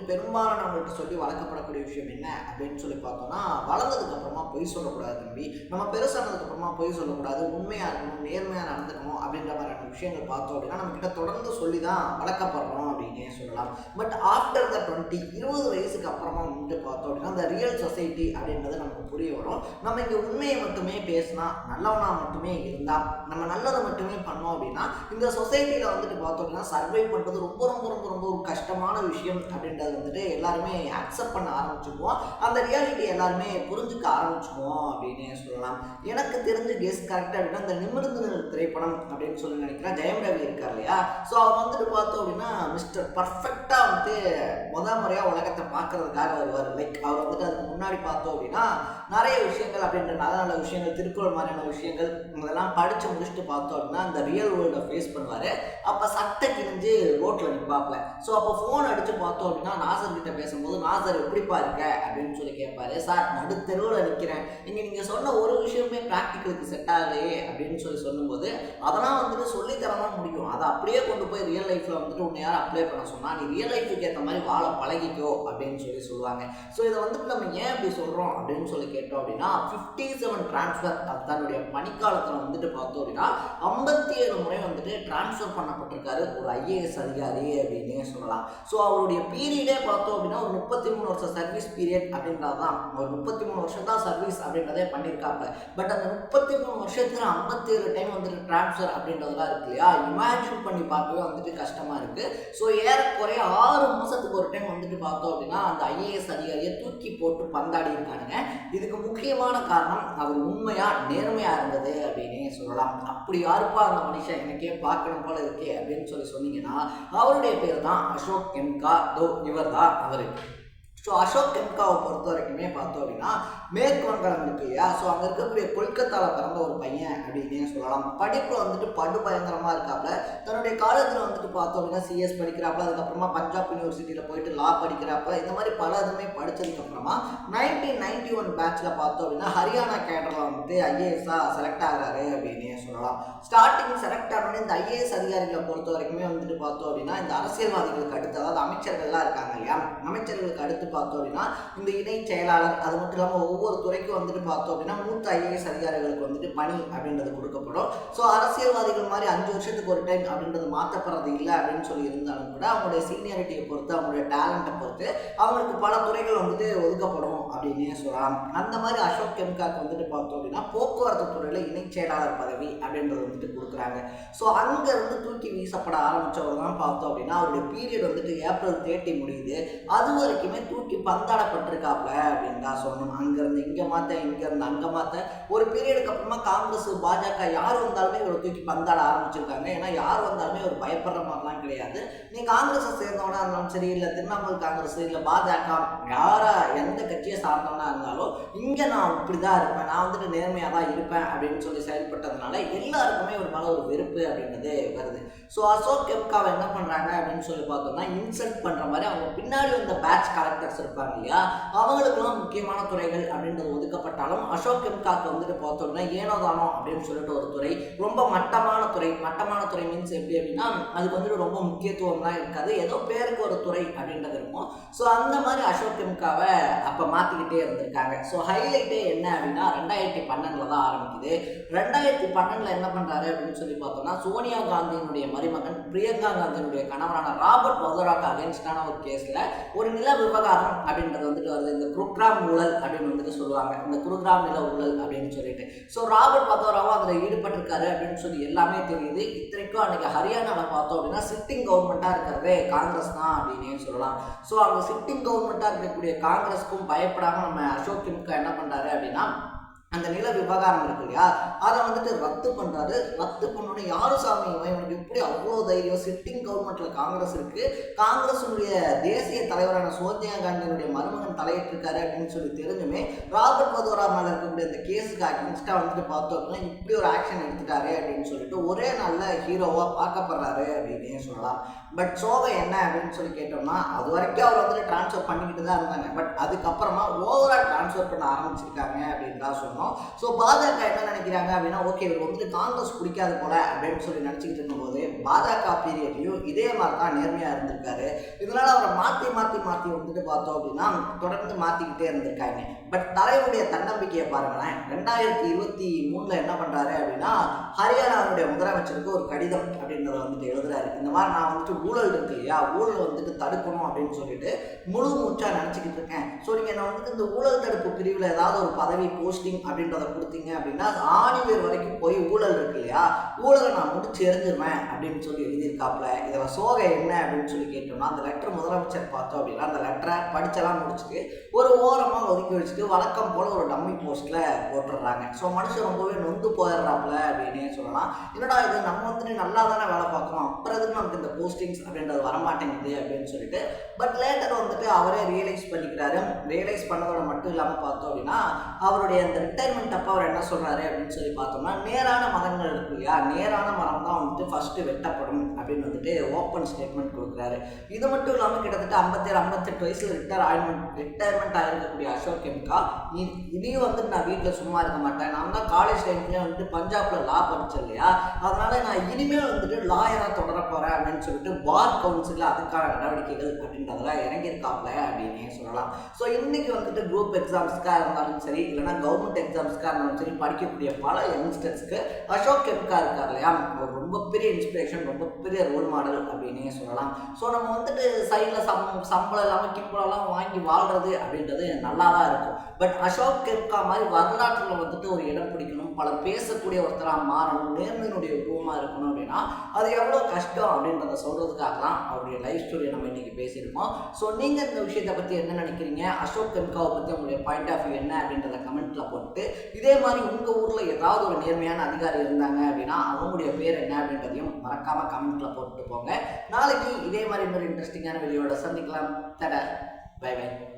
நம்மள்ட்ட சொல்லி வளர்க்கப்படக்கூடிய விஷயம் என்ன அப்படின்னு சொல்லி பார்த்தோம்னா வளர்ந்ததுக்கு அப்புறமா பொய் சொல்லக்கூடாது தம்பி. நம்ம பெருசானதுக்கு அப்புறமா பொய் சொல்லக்கூடாது. உண்மையாக இருக்கணும் நேர்மையாக நடந்துக்கணும் அப்படின்ற மாதிரியான விஷயங்கள் பார்த்தோம் அப்படின்னா நம்ம கிட்ட தொடர்ந்து சொல்லி தான் வளர்க்கப்படுறோம் அப்படின்னே சொல்லலாம். பட் ஆஃப்டர் த டுவெண்ட்டி இருபது வயசுக்கு அப்புறமா வந்துட்டு பார்த்தோம் அப்படின்னா அந்த ரியல் சொசைட்டி அப்படின்றது நமக்கு புரிய வரும். நம்ம இங்கே உண்மையை மட்டுமே பேசினா நல்லவனா மட்டுமே இருந்தால் நம்ம நல்லதை மட்டுமே பண்ணோம் அப்படின்னா இந்த சொசைட்டியில் வந்துட்டு பார்த்தோம் அப்படின்னா சர்வை பண்ணுறது ரொம்ப ரொம்ப ரொம்ப ரொம்ப ஒரு கஷ்டமான விஷயம் அப்படின்றது வந்துட்டு எல்லாருமே அக்செப்ட் பண்ண ஆரம்பிச்சுக்குவோம் அந்த ரியாலிட்டி எல்லாருமே புரிஞ்சுக்க ஆரம்பிச்சுக்குவோம் அப்படின்னு சொல்லலாம். எனக்கு தெரிஞ்ச கெஸ்ட் கரெக்டாக அப்படின்னா இந்த நிமிர்ந்து திரைப்படம் அப்படின்னு சொல்லி நினைக்கிறேன் ஜெயம் ரவி இருக்கார் இல்லையா? ஸோ அவர் வந்துட்டு பார்த்தோம் அப்படின்னா மிஸ்டர் பர்ஃபெக்டாக வந்து முத முறையாக உலகத்தை பார்க்கறதுக்காக வருவார். லைக் அவர் வந்துட்டு அதுக்கு முன்னாடி பார்த்தோம் அப்படின்னா நிறைய விஷயங்கள் அப்படின்ற நல்ல நல்ல விஷயங்கள் திருக்குறள் மாதிரியான விஷயங்கள் இதெல்லாம் படித்து முடிச்சுட்டு பார்த்தோம் அப்படின்னா அந்த ரியல் வேர்ல்டை ஃபேஸ் பண்ணுவார். அப்போ சட்டை கிழிஞ்சு ரோட்டில் நிற்பாப்ல ஸோ அப்போ ஃபோன் அடித்து பார்த்தோம் அப்படின்னா நாசர் கிட்ட பேசும்போது நாசர் எப்படிப்பா இருக்க? அப்படின்னு சொல்லி கேட்பாரு. சார் நடுத்தெருவில் நிற்கிறேன் இங்கே நீங்கள் சொன்ன ஒரு விஷயமே ப்ராக்டிக்கலுக்கு செட் ஆகலையே அப்படின்னு சொல்லி சொல்லும்போது அதெல்லாம் வந்துட்டு சொல்லித்தரமாக முடியும். அதை அப்படியே கொண்டு போய் ரியல் லைஃப்பில் வந்துட்டு உன்னை யாரும் அப்ளை பண்ண சொன்னால் நீ ரியல் லைஃபுக்கு ஏற்ற மாதிரி வாழ பழகிக்கோ அப்படின்னு சொல்லி சொல்லுவாங்க. ஸோ இதை வந்துட்டு நம்ம ஏன் இப்படி சொல்கிறோம் அப்படின்னு சொல்லி கேட்டோம் அப்படின்னா ஃபிஃப்டி செவன் டிரான்ஸ்ஃபர் தன்னுடைய பணிக்காலத்தில் வந்துட்டு பார்த்தோம் அப்படின்னா ஐம்பத்தி ஏழு முறை வந்துட்டு டிரான்ஸ்ஃபர் பண்ணப்பட்டிருக்காரு ஒரு ஐஏஎஸ் அதிகாரி அப்படின்னே சொல்லலாம். ஸோ அவருடைய பீரியடே பார்த்தோம் அப்படின்னா ஒரு முப்பத்தி மூணு வருஷம் சர்வீஸ் பீரியட் அப்படின்றது தான். ஒரு முப்பத்தி மூணு வருஷம் தான் சர்வீஸ் அப்படின்றதே பண்ணியிருக்காங்க. பட் அந்த முப்பத்தி மூணு வருஷத்துல ஐம்பத்தி ஏழு டைம் வந்துட்டு டிரான்ஸ்ஃபர் அப்படின்றதுலாம் இருக்கு இல்லையா? இமேஜின் பண்ணி பார்க்கவே வந்துட்டு கஷ்டமாக இருக்குது ஸோ ஏறக்குறைய ஆறு மாதத்துக்கு ஒரு டைம் வந்துட்டு பார்த்தோம் அப்படின்னா அந்த ஐஏஎஸ் அதிகாரியை தூக்கி போட்டு பந்தாடி இருக்கானுங்க. இதுக்கு முக்கியமான காரணம் அவர் உண்மையாக நேர்மையாக இருந்தது அப்படின்னே சொல்லலாம். அப்படி யாருப்பா அந்த மனுஷன்? எனக்கே பார்க்கணும் போல இருக்கே அப்படின்னு சொல்லி சொன்னீங்கன்னா அவருடைய பேர் தான் அசோக் கென்கா தோ இவர் தான் அவர். ஸோ அசோக் கென்காவை பொறுத்த வரைக்குமே பார்த்தோம் அப்படின்னா மேற்கு வங்காளம் இருக்கு இல்லையா ஸோ அங்கே இருக்கக்கூடிய கொல்கத்தாவில் பிறந்த ஒரு பையன் அப்படின்னே சொல்லலாம். படிப்பில் வந்துட்டு படு பயங்கரமாக இருக்காப்புல தன்னுடைய காலேஜில் வந்துட்டு பார்த்தோம் அப்படின்னா சிஎஸ் படிக்கிறாப்புல அதுக்கப்புறமா பஞ்சாப் யூனிவர்சிட்டியில் போயிட்டு லா படிக்கிறாப்புல இந்த மாதிரி பல இதுமே படித்ததுக்கப்புறமா நைன்டீன் நைன்டி ஒன் பேட்சில் பார்த்தோம் அப்படின்னா ஹரியானா கேடரில் வந்துட்டு ஐஏஎஸ்ஸாக செலக்ட் ஆகிறாரு அப்படின்னே சொல்லலாம். ஸ்டார்டிங் செலக்ட் ஆனோடனே இந்த ஐஏஎஸ் அதிகாரிகளை பொறுத்த வரைக்குமே வந்துட்டு பார்த்தோம் அப்படின்னா இந்த அரசியல்வாதிகளுக்கு அடுத்து அதாவது அமைச்சர்கள்லாம் இருக்காங்க இல்லையா? அமைச்சர்களுக்கு அடுத்து பார்த்தோம் அப்படின்னா இந்த இணை செயலாளர் அது மட்டும் இல்லாமல் ஒவ்வொரு துறைக்கும் வந்துட்டு பார்த்தோம் அப்படின்னா மூத்த ஐஏஎஸ் அதிகாரிகளுக்கு வந்துட்டு பணி அப்படின்றது கொடுக்கப்படும். ஸோ அரசியல்வாதிகள் மாதிரி அஞ்சு வருஷத்துக்கு ஒரு டைம் அப்படின்றது மாற்றப்படுறது இல்லை அப்படின்னு சொல்லி இருந்தாலும் கூட அவங்களுடைய சீனியாரிட்டியை பொறுத்து அவங்களுடைய டேலண்ட்டை பொறுத்து அவங்களுக்கு பல துறைகள் வந்துட்டு ஒதுக்கப்படும் அப்படின்னே சொல்லலாம். அந்த மாதிரி அசோக் கெம்காக்கு வந்துட்டு பார்த்தோம் அப்படின்னா போக்குவரத்து துறையில் இணை செயலாளர் பதவி அப்படின்றது வந்துட்டு கொடுக்குறாங்க. ஸோ அங்கேருந்து தூக்கி வீசப்பட ஆரம்பித்தவர் தான் பார்த்தோம் அப்படின்னா அவருடைய பீரியட் வந்துட்டு ஏப்ரல் தேர்ட்டி முடியுது. அது வரைக்குமே தூக்கி பந்தாடப்பட்டிருக்காப்ல அப்படின்னு தான் சொல்லணும். அங்கேருந்து இங்கே மாற்ற இங்கேருந்து அங்கே மாற்ற ஒரு பீரியடுக்கு அப்புறமா காங்கிரஸ் பாஜக யார் வந்தாலுமே இவரை தூக்கி பந்தாட ஆரம்பிச்சிருக்காங்க. ஏன்னா யார் வந்தாலுமே ஒரு பயப்படுற மாதிரிலாம் கிடையாது. நீ காங்கிரஸை சேர்ந்தவனா இருந்தாலும் சரி இல்லை திரிணாமுல் காங்கிரஸ் இல்லை பாஜக யாரா எந்த கட்சியை சார்ந்தவனா இருந்தாலும் இங்கே நான் இப்படி தான் இருப்பேன். நான் வந்துட்டு நேர்மையாக தான் இருப்பேன் அப்படின்னு சொல்லி செயல்பட்டதுனால எல்லாருக்குமே ஒரு மேலே ஒரு வெறுப்பு அப்படின்றது வருது. ஸோ அசோக் கெப்காவை என்ன பண்ணுறாங்க அப்படின்னு சொல்லி பார்த்தோம்னா இன்சல்ட் பண்ணுற மாதிரி அவங்க பின்னாடி வந்த பேட்ச் கலெக்டர்ஸ் இருப்பாங்க இல்லையா? அவங்களுக்குலாம் முக்கியமான துறைகள் அப்படின்றது ஒதுக்கப்பட்டாலும் அசோக் கெம்காக்கு வந்துட்டு பார்த்தோம்னா ஏனோ தானோ அப்படின்னு சொல்லிட்டு ஒரு துறை ரொம்ப மட்டமான துறை. மட்டமான துறை மீன்ஸ் எப்படி அப்படின்னா அதுக்கு வந்துட்டு ரொம்ப முக்கியத்துவம்லாம் இருக்காது. ஏதோ பேருக்கு ஒரு துறை அப்படின்றது இருக்கும். ஸோ அந்த மாதிரி அசோக் கெம்காவை அப்போ மாற்றிக்கிட்டே இருந்திருக்காங்க. ஸோ ஹைலைட்டே என்ன அப்படின்னா ரெண்டாயிரத்தி பன்னெண்டில் தான் ஆரம்பிக்குது. ரெண்டாயிரத்தி பன்னெண்டில் என்ன பண்ணுறாரு அப்படின்னு சொல்லி பார்த்தோம்னா சோனியா காந்தியினுடைய மருமகன் பிரியங்கா காந்தியினுடைய கணவரான ராபர்ட் வதோராக்கு அகேன்ஸ்டான ஒரு கேஸில் ஒரு நில விவகாரம் அப்படின்றது வந்துட்டு வருது இந்த குருகிராம் ஊழல் அப்படின்னு வந்துட்டு சொல்லுவாங்க இந்த குருகிராம் நில ஊழல் அப்படின்னு சொல்லிட்டு ஸோ ராபர்ட் பார்த்தவராவும் அதில் ஈடுபட்டிருக்காரு அப்படின்னு சொல்லி எல்லாமே தெரியுது இத்தனைக்கும் அன்னைக்கு ஹரியானாவில் பார்த்தோம் அப்படின்னா சிட்டிங் கவர்மெண்ட்டாக இருக்கிறதே காங்கிரஸ் தான் அப்படின்னே சொல்லலாம் ஸோ அந்த சிட்டிங் கவர்மெண்ட்டாக இருக்கக்கூடிய காங்கிரஸ்க்கும் பயப்படாமல் நம்ம அசோக் திமுக என்ன பண்ணுறாரு அப்படின்னா அந்த நில விவகாரம் இருக்கு இல்லையா? அதை வந்துட்டு ரத்து பண்ணுறாரு ரத்து பண்ணோடனே யாரும் சாமி? இவனுக்கு எப்படி அவ்வளோ தைரியம். சிட்டிங் கவர்மெண்ட்ல காங்கிரஸ் இருக்கு. காங்கிரஸுடைய தேசிய தலைவரான சோனியா காந்தியினுடைய மருமகன் தலையிட்டிருக்காரு அப்படின்னு சொல்லி தெரிஞ்சுமே ராபர்ட் வதோரா மேலே இருக்கக்கூடிய அந்த கேஸுக்கு அகேன்ஸ்டாக வந்துட்டு பார்த்தோம் அப்படின்னா இப்படி ஒரு ஆக்ஷன் எடுத்துட்டாரு அப்படின்னு சொல்லிட்டு ஒரே நல்ல ஹீரோவாக பார்க்கப்படுறாரு அப்படின்னே சொல்லலாம். பட் சோகை என்ன அப்படின்னு சொல்லி கேட்டோம்னா அது வரைக்கும் அவர் வந்துட்டு ட்ரான்ஸ்ஃபர் பண்ணிக்கிட்டு தான் இருந்தாங்க. பட் அதுக்கப்புறமா ஓவரால் ட்ரான்ஸ்ஃபர் பண்ண ஆரம்பிச்சிருக்காங்க அப்படின்னு தான் சொல்லணும். பார்த்துருந்தோம் ஸோ பாஜக என்ன நினைக்கிறாங்க அப்படின்னா ஓகே இவர் வந்துட்டு காங்கிரஸ் பிடிக்காது போல அப்படின்னு சொல்லி நினச்சிக்கிட்டு இருக்கும்போது பாஜக பீரியட்லையும் இதே மாதிரி தான் நேர்மையாக இருந்திருக்காரு. இதனால் அவரை மாற்றி மாற்றி மாற்றி வந்துட்டு பார்த்தோம் அப்படின்னா தொடர்ந்து மாற்றிக்கிட்டே இருந்திருக்காங்க. பட் தலைவருடைய தன்னம்பிக்கையை பாருங்களேன். ரெண்டாயிரத்தி இருபத்தி மூணில் என்ன பண்ணுறாரு அப்படின்னா ஹரியானாவுடைய முதலமைச்சருக்கு ஒரு கடிதம் அப்படின்றத வந்துட்டு எழுதுறாரு. இந்த மாதிரி நான் வந்துட்டு ஊழல் இருக்கு இல்லையா? ஊழல் வந்துட்டு தடுக்கணும் அப்படின்னு சொல்லிட்டு முழு மூச்சாக நினச்சிக்கிட்டு இருக்கேன். ஸோ நீங்கள் நான் வந்துட்டு இந்த ஊழல் தடுப்பு பிரிவில் ஏதாவது ஒரு பதவி போஸ்டிங் அப்படின்றத கொடுத்தீங்க அப்படின்னா ஆணிவேர் வரைக்கும் போய் ஊழல் இருக்கு இல்லையா? ஊழலை நான் முடிச்சு எறிஞ்சிருவேன் அப்படின்னு சொல்லி எழுதியிருக்காப்புல. இதில் சோகை என்ன அப்படின்னு சொல்லி கேட்டோம்னா அந்த லெட்டர் முதலமைச்சர் பார்த்தோம் அப்படின்னா அந்த லெட்டரை படிச்செல்லாம் முடிச்சுட்டு ஒரு ஓரமாக ஒதுக்கி வச்சுட்டு வழக்கம் போல் ஒரு டம்மி போஸ்ட்டில் போட்டுடுறாங்க. ஸோ மனுஷன் ரொம்பவே நொந்து போயிடுறாப்புல அப்படின்னே சொல்லலாம். என்னடா இது நம்ம வந்துட்டு நல்லா தானே வேலை பார்க்குறோம். அப்புறம் நமக்கு இந்த போஸ்டிங்ஸ் அப்படின்றது வரமாட்டேங்குது அப்படின்னு சொல்லிட்டு பட் லேட்டர் வந்துட்டு அவரே ரியலைஸ் பண்ணிக்கிறாரு. ரியலைஸ் பண்ணதோட மட்டும் இல்லாமல் பார்த்தோம் அப்படின்னா அவருடைய அந்த ரிட்டைர்மெண்ட் அப்போ அவர் என்ன சொல்கிறாரு அப்படின்னு சொல்லி பார்த்தோம்னா நேரான மரங்கள் இருக்கு இல்லையா? நேரான மரம் தான் வந்துட்டு ஃபஸ்ட்டு வெட்டப்படும் அப்படின்னு வந்துட்டு ஓப்பன் ஸ்டேட்மெண்ட் கொடுக்குறாரு. இது மட்டும் இல்லாமல் கிட்டத்தட்ட ஐம்பத்தேழு ஐம்பத்தெட்டு வயசில் ரிட்டையர் ஆயின்மெண்ட் ரிட்டையர்மெண்ட் ஆகிருக்கக்கூடிய அசோக் கெம்கா நீ இனியும் வந்துட்டு நான் வீட்டில் சும்மா இருக்க மாட்டேன். நான் தான் காலேஜ் டைம்லேயே வந்துட்டு பஞ்சாப்ல லா படித்தேன் இல்லையா? அதனால நான் இனிமேல் வந்துட்டு லாயராக தொடர போகிறேன் அப்படின்னு சொல்லிட்டு பார் கவுன்சிலில் அதுக்கான நடவடிக்கைகள் அப்படின்றதெல்லாம் இறங்கியிருக்காப்ல அப்படின்னே சொல்லலாம். ஸோ இன்னைக்கு வந்துட்டு குரூப் எக்ஸாம்ஸ்க்காக இருந்தாலும் சரி இல்லைன்னா கவர்மெண்ட் எக்ஸாம்ஸ்க்காக இருந்தாலும் சரி படிக்கக்கூடிய பல யங்ஸ்டர்ஸ்க்கு அசோக் கெம்கா இருக்கார் இல்லையா? ரொம்ப பெரிய இன்ஸ்பிரேஷன் ரொம்ப பெரிய ரோல் மாடல் அப்படின்னே சொல்லலாம். ஸோ நம்ம வந்துட்டு சைடில் சம் சம்பளம் இல்லாமல் கிம்பளம்லாம் வாங்கி வாழ்றது அப்படின்றது நல்லா தான் இருக்கும். பட் அசோக் கெப்கா மாதிரி வரலாற்றில் வந்துட்டு ஒரு இடம் பிடிக்கணும் பலர் பேசக்கூடிய ஒருத்தராக மாறணும் நேர்மையினுடைய உருவமாக இருக்கணும் அப்படின்னா அது எவ்வளோ கஷ்டம் அப்படின்றத சொல்கிறதுக்காக தான் அவருடைய லைஃப் ஸ்டோரியை நம்ம இன்றைக்கி பேசியிருக்கோம். ஸோ நீங்கள் இந்த விஷயத்தை பற்றி என்ன நினைக்கிறீங்க? அசோக் கெம்காவை பற்றி உங்களுடைய பாயிண்ட் ஆஃப் வியூ என்ன அப்படின்றத கமெண்ட்டில் போட்டு இதே மாதிரி உங்கள் ஊரில் ஏதாவது ஒரு நேர்மையான அதிகாரி இருந்தாங்க அப்படின்னா அவங்களுடைய பேர் என்ன அப்படின்றதையும் மறக்காமல் கமெண்ட்டில் போட்டு போங்க. நாளைக்கு இதே மாதிரி இன்னொரு இன்ட்ரெஸ்டிங்கான வீடியோட சந்திக்கலாம். தட பை பை